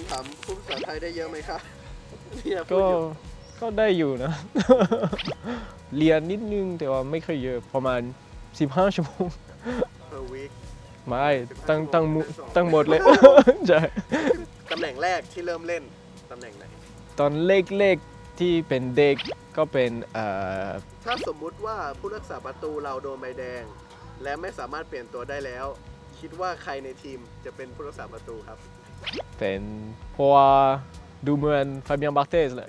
คนถามพูดภาษาไทยได้เยอะไหมคะเนี่ยพูดก็อยู่ก็ได้อยู่นะ เรียนนิดนึงแต่ว่าไม่ค่อยเยอะประมาณ 15 ชั่วโมง per week ไม่ตั้งตั้งมุตั้งหมดเลย ใช่ ตำแหน่งแรกที่เริ่มเล่น ตำแหน่งไหน ตอนเล็กๆที่เป็นเด็กก็เป็นเอ่อถ้าสมมุติว่าผู้รักษาประตูเราโดนใบแดง และไม่สามารถเปลี่ยนตัวได้แล้ว คิดว่าใครในทีมจะเป็นผู้รักษาประตูครับ เป็นเพราะว่าดูเหมือนฟาเบียนบาร์เตสเลย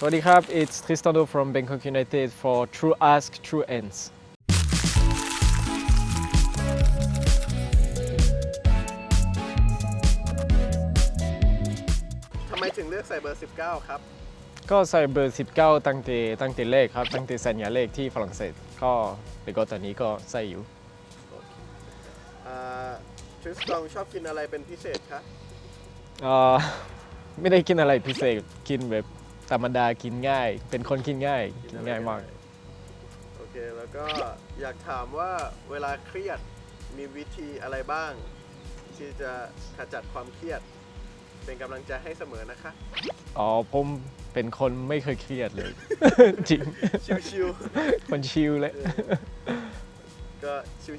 สวัสดีครับ it's Tristando from Bangkok United for True Ask True Ends ทำไมถึงเลือกใส่เบอร์ 19 ครับ ก็ใส่เบอร์ 19 ตั้งแต่ตั้งแต่เลขครับ ตั้งแต่สัญญาเลขที่ฝรั่งเศส ก็แล้วก็ตอนนี้ก็ใส่อยู่อ่าทริสตองชอบกินอะไรเป็นพิเศษคะ เอ่อ ไม่ได้กินอะไรพิเศษ กินแบบ ธรรมดากินง่าย เป็นคนกินง่าย กินง่ายมาก โอเค แล้วก็อยากถามว่าเวลาเครียดมีวิธีอะไรบ้าง ที่จะขจัดความเครียด เป็นกำลังใจให้เสมอนะคะ อ๋อผมเป็นคนไม่เคยเครียดเลย จริง ชิวคนชิลเลย ๆ ก็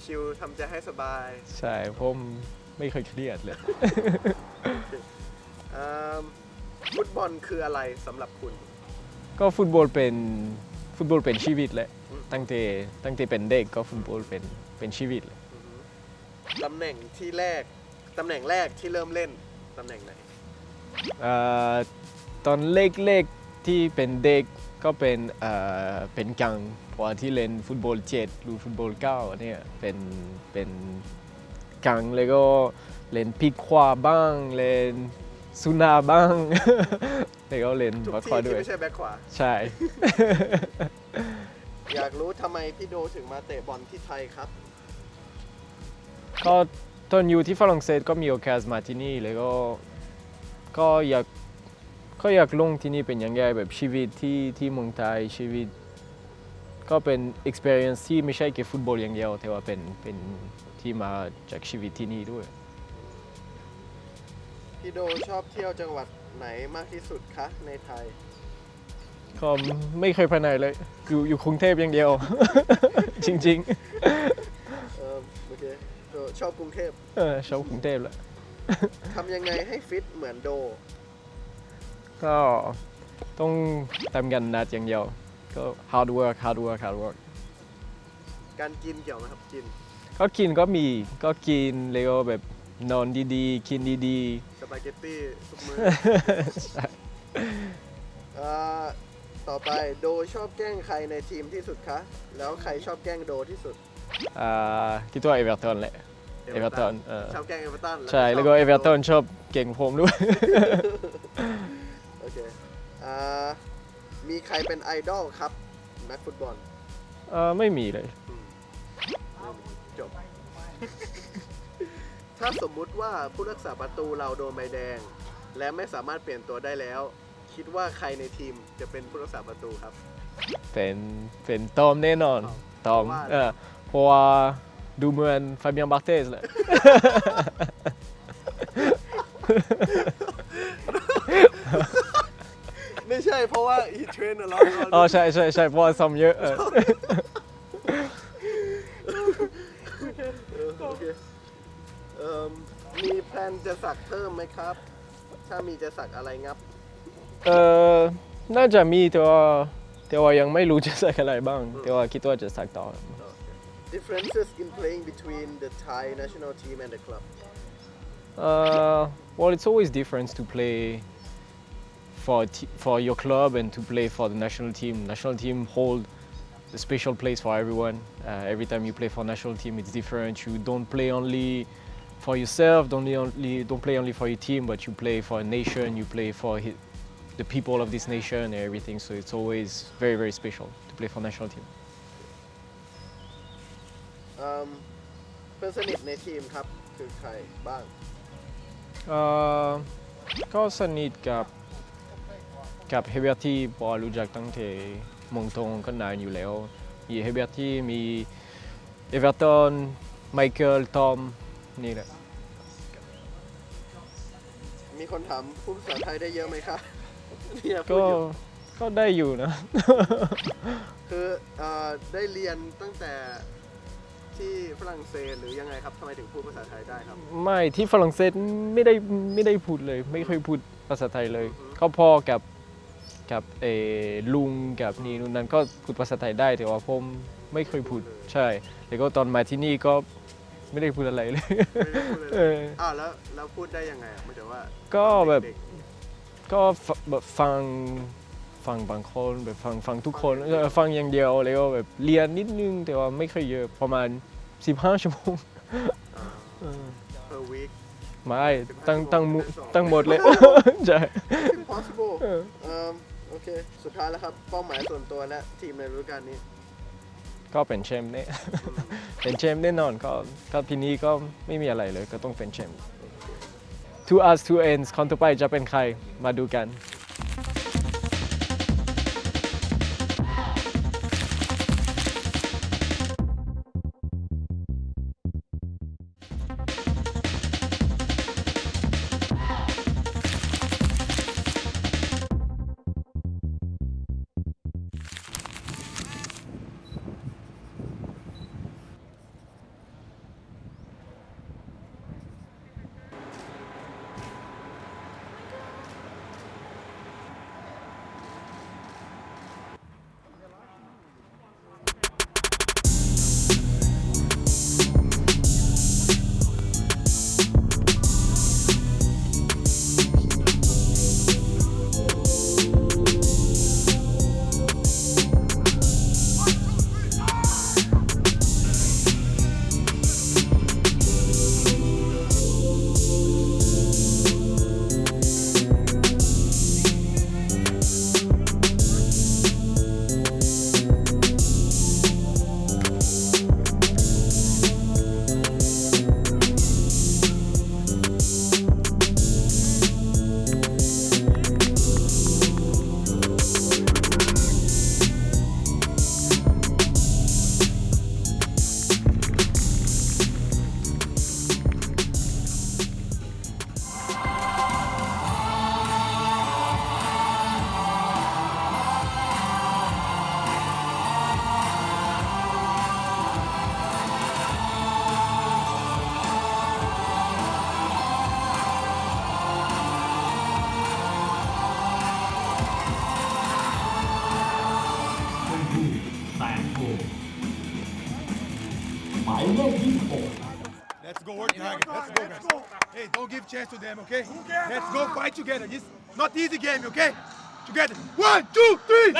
ชิวๆทำใจให้สบาย ใช่ผมไม่เคยเครียดเลยอ่า ฟุตบอลคืออะไรสำหรับคุณ ก็ฟุตบอลเป็นฟุตบอลเป็นชีวิตแหละอืม ตั้งแต่ตั้งแต่เป็นเด็กก็ฟุตบอลเป็นเป็นชีวิตเลยอือฮึตำแหน่งที่แรกตำแหน่งแรกที่เริ่มเล่นตำแหน่งไหนเอ่อตอนเล็กๆที่เป็นเด็กก็เป็นเอ่อเป็นกลางเพราะว่าที่เล่นฟุตบอลเจ็ดหรือฟุตบอลเก้าเนี่ยเป็นเป็นกลางแล้วก็เล่นปีกขวาบ้างเล่น สุนาบ้างแล้วก็เล่นทุกบัคที่ขวาที่ด้วย ไม่ใช่แบ็คขวา ใช่ อยากรู้ทำไมพี่โดถึงมาเตะบอลที่ไทยครับ ก็ตอนอยู่ที่ฝรั่งเศสก็มีโอกาสมาที่นี่แล้วก็ก็อยากก็อยากลงที่นี่เป็นยังไงแบบชีวิตที่ที่เมืองไทยชีวิต ก็เป็น experience ที่ไม่ใช่แค่ฟุตบอลอย่างเดียวแต่ว่าเป็นเป็นที่มาจากชีวิตที่นี่ด้วย พี่โดชอบเที่ยวจังหวัดไหนมากที่สุดคะในไทยก็ไม่เคยไปไหนเลย อยู่อยู่กรุงเทพอย่างเดียว จริงเออโอเคโดชอบกรุงเทพๆเออชอบกรุงเทพแหละทำยังไงให้ฟิตเหมือนโด ก็ต้องทำกันนัดอย่างเดียว ก็ hard work hard work hard work การกินเกี่ยวไหมครับกิน ก็กินก็มีก็กินแล้วก็แบบนอนดีๆ กินดีส ปาเกตตี้ทุกมื้อๆใช่เอ่อต่อไปโดชอบแกล้งใครในทีมที่สุดคะ แล้วใครชอบแกล้งโดที่สุดอ่าคิดว่าเอเวอร์ตันแหละเอเวอร์ตันเออ ชอบแกล้งเอเวอร์ตันใช่แล้วก็เอเวอร์ตันชอบเก่งผมด้วย โอเคอ่ามีใครเป็นไอดอลครับนักฟุตบอลเออไม่มีเลยอืมจบ ถ้าสมมุติว่าผู้รักษาประตูเราโดนใบแดง และไม่สามารถเปลี่ยนตัวได้แล้ว คิดว่าใครในทีมจะเป็นผู้รักษาประตูครับ เป็นเป็นตอมแน่นอนตอมเพราะว่าเออเพราะว่าดูเหมือนฟาเบียนบาร์เตสแหละไม่ใช่เพราะว่า he train a lot อ๋อใช่ใช่ใช่เพราะว่าซ้อมเยอะเออเออโอเคเอิ่มมีแพล นจะสักเพิ่มไหมครับ ถ้ามีจะสักอะไรงับ เออน่าจะมีแต่ว่าแต่ว่ายังไม่รู้จะสักอะไรบ้าง แต่ว่าคิดว่าจะสักต่อ differences in playing between the Thai national team and the club Uh, well, it's always different to play for t- for your club and to play for the national team. National team hold a special place for everyone. Uh, every time you play for national team, it's different. You don't play only for yourself. Don't only don't play only for your team, but you play for a nation. You play for hi- the people of this nation and everything. So it's always very very special to play for national team. เอิ่มเพื่อนสนิทในทีมครับ คือใครบ้าง เอ่อก็สนิทกับกับเฮเบียที่พอรู้จักตั้งแต่เมองตงก็นานอยู่แล้วมีเฮเบียที่มีเอเวอร์ตันไมเคิลทอม นี่แหละ มีคนถามพูดภาษาไทยได้เยอะไหมคะเนี่ยพูก็ดอยู่ก็ได้อยู่นะ คือเอ่อได้เรียนตั้งแต่ที่ฝรั่งเศสหรือยังไงครับทำไมถึงพูดภาษาไทยได้ครับ ไม่ที่ฝรั่งเศสไม่ได้ไม่ได้พูดเลย ไม่เคยพูดภาษาไทยเลย อือฮึก็พอกับกับเออลุงกับนี่นู่นนั่นก็พูดภาษาไทยได้แต่ว่าผมไม่เคยพูดใช่แล้วก็ตอนมาที่นี่ก็ ไม่ได้พูดอะไรเลย ไม่ได้พูดเลยเอออ้าวแล้วแล้วพูดได้ยังไงอะไม่ใช่ว่าก็แบบ เด็กก็ฟแบบฟังฟังบางคนแบบฟังฟังทุกคนเออฟังอย่างเดียวแล้วก็แบบเรียนนิดนึง แต่ว่าไม่ค่อยเยอะประมาณ 15 ชั่วโมง per week ไม่ตั้งตั้งหมุตั้งหมดเลย ใช่ impossible เออ เอิ่มโอเค สุดท้ายแล้วครับ เป้าหมายส่วนตัวและทีมในฤดูกาลนี้ ก็เป็นแชมป์แน่เป็นแชมป์แน่นอนก็ก็ทีนี้ก็ไม่มีอะไรเลยก็ต้องเป็นแชมป์ two us two ends คนต่อไปจะเป็นใครมาดูกัน to them, okay? Let's go fight together. It's not easy game, okay? Together. One, two, three.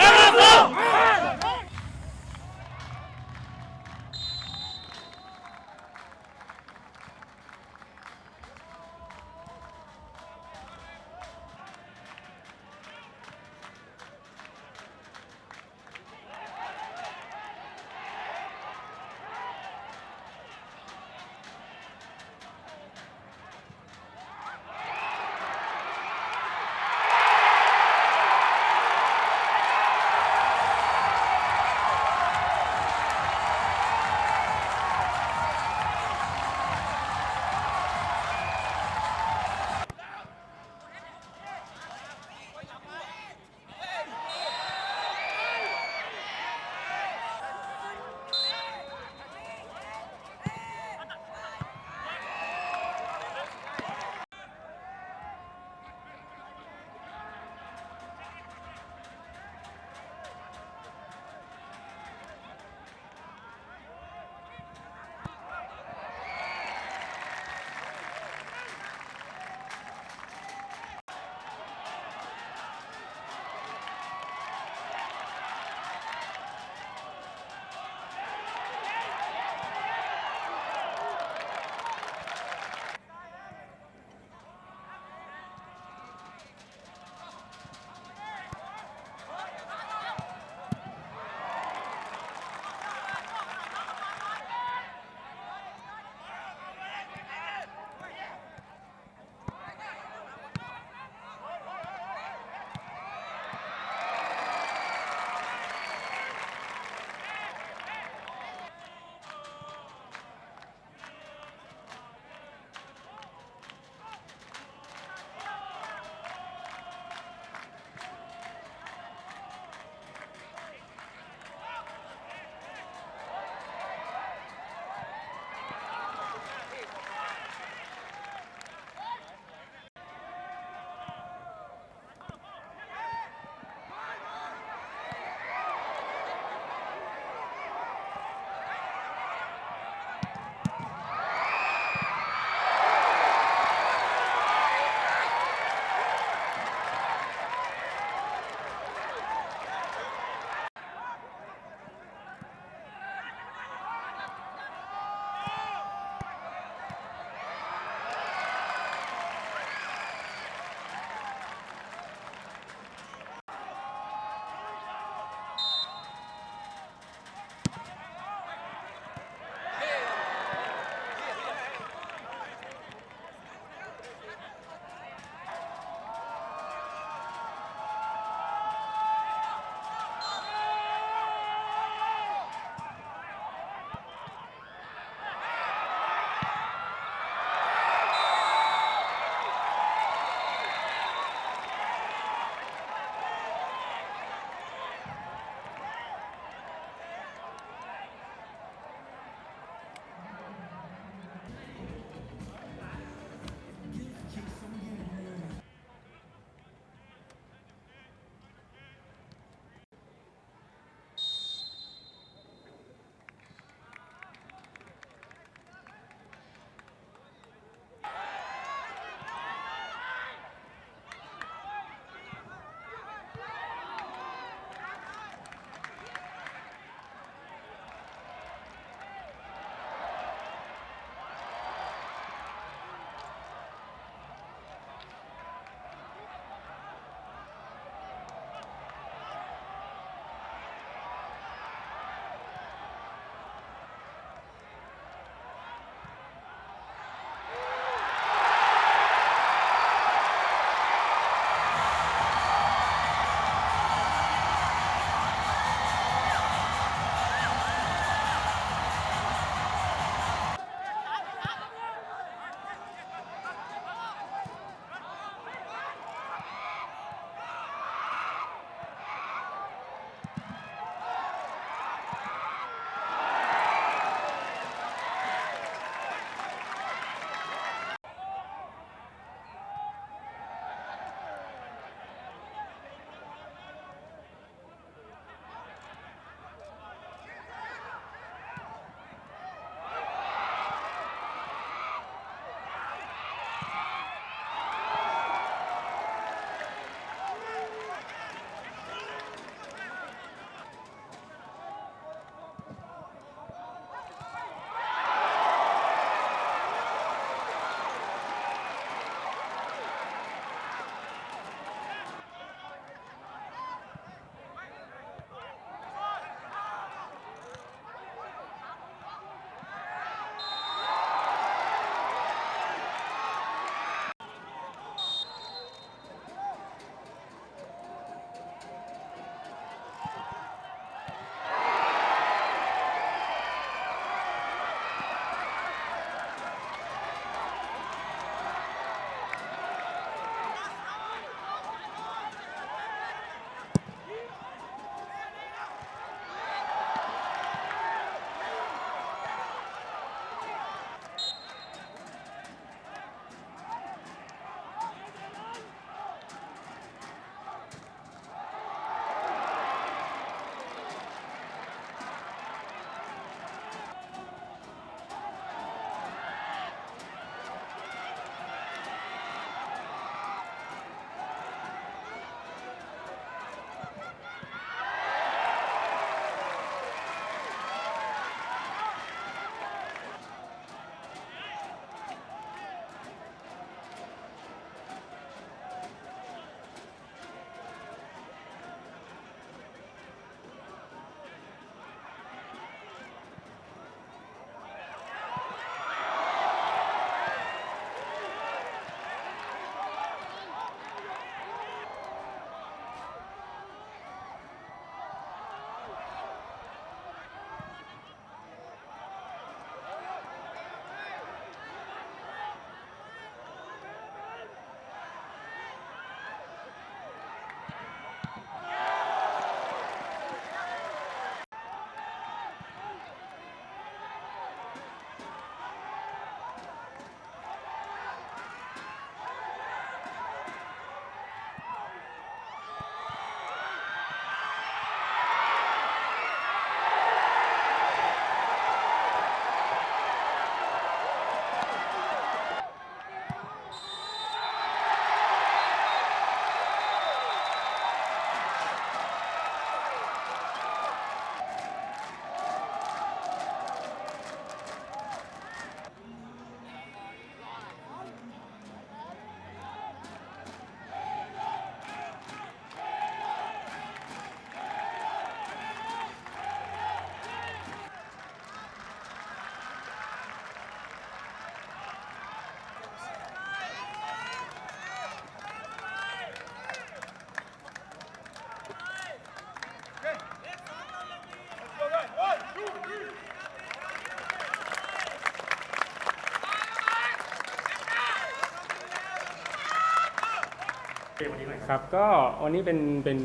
เกมวันนี้หน่อยครับ ก็วันนี้เป็นเป็น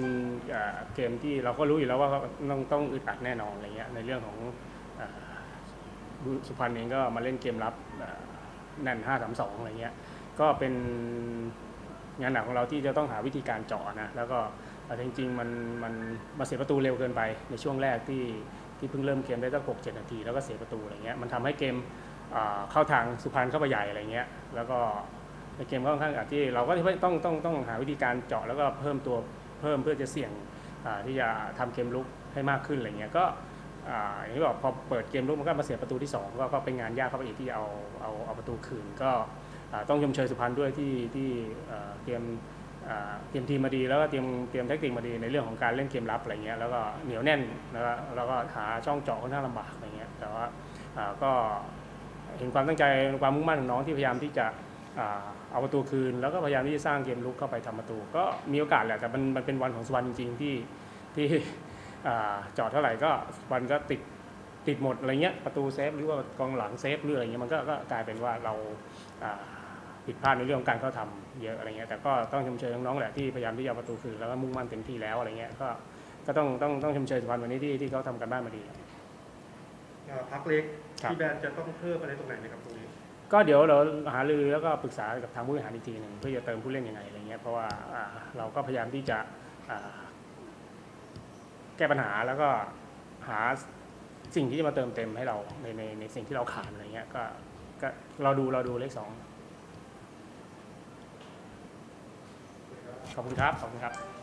เอ่อเกมที่เราก็รู้อยู่แล้วว่าต้องต้องอึดอัดแน่นอนอะไรเงี้ยในเรื่องของเอ่อสุพรรณเองก็มาเล่นเกมรับเอ่อแน่น 5 3 2อะไรเงี้ยก็เป็นงานหนักของเราที่จะต้องหาวิธีการเจาะนะแล้วก็เอ่อจริงๆมันมันมาเสียประตูเร็วเกินไปในช่วงแรกที่ที่เพิ่งเริ่มเกมได้ตั้ง6 7นาทีแล้วก็เสียประตูอะไรเงี้ยมันทำให้เกมเอ่อเข้าทางสุพรรณเข้าไปใหญ่อะไรเงี้ยแล้วก็ เกมก็ค่อนข้างอาจที่เราก็ต้องต้องต้องหาวิธีการเจาะแล้วก็เพิ่มตัวเพิ่มเพื่อจะเสี่ยงที่จะทำเกมลุกให้มากขึ้นอะไรเงี้ยก็อ่าอย่างที่บอกพอเปิดเกมลุกมันก็มาเสียประตูที่สองก็ก็เป็นงานยากเข้าไปอีกที่เอาเอาเอาประตูคืนก็ต้องชมเชยสุพรรณด้วยที่ที่เตรียมเตรียมทีมมาดีแล้วก็เตรียมเตรียมแทคติกมาดีในเรื่องของการเล่นเกมรับอะไรเงี้ยแล้วก็เหนียวแน่นแล้วก็แล้วก็หาช่องเจาะค่อนข้างลำบากอะไรเงี้ยแต่ว่าก็เห็นความตั้งใจความมุ่งมั่นของน้องที่พยายามที่จะ เอาประตูคืน แล้วก็พยายามที่จะสร้างเกมลุกเข้าไปทำประตู ก็มีโอกาสแหละแต่มันมันเป็นวันของสุวรรณจริงๆที่ที่อ่าจอดเท่าไหร่ก็สุวรรณก็ติดติดหมดอะไรเงี้ยประตูเซฟหรือว่ากองหลังเซฟหรืออะไรเงี้ยมันก็ก็กลายเป็นว่าเราอ่าผิดพลาดในเรื่องของการเข้าทำเยอะอะไรเงี้ยแต่ก็ต้องชมเชยน้องๆแหละที่พยายามที่จะเอาประตูคืนแล้วก็มุ่งมั่นเต็มที่แล้วอะไรเงี้ยก็ก็ต้องต้องต้องชมเชยสุพรรณวันนี้ที่ที่เขาทำกันบ้านมาดีเอ่อพักเล็กครับพี่แบนจะต้องเพิ่มอะไรตรงไหนไหมครับตรงนี้ ก็เดี๋ยวเราหารือแล้วก็ปรึกษากับทางผู้บริหารอีกทีหนึ่งเพื่อจะเติมผู้เล่นยังไงอะไรเงี้ยเพราะว่าอ่าเราก็พยายามที่จะอ่าแก้ปัญหาแล้วก็หาสิ่งที่จะมาเติมเต็มให้เราในในในสิ่งที่เราขาดอะไรเงี้ยก็ก็เราดูเราดูเลขสองขอบคุณครับขอบคุณครับ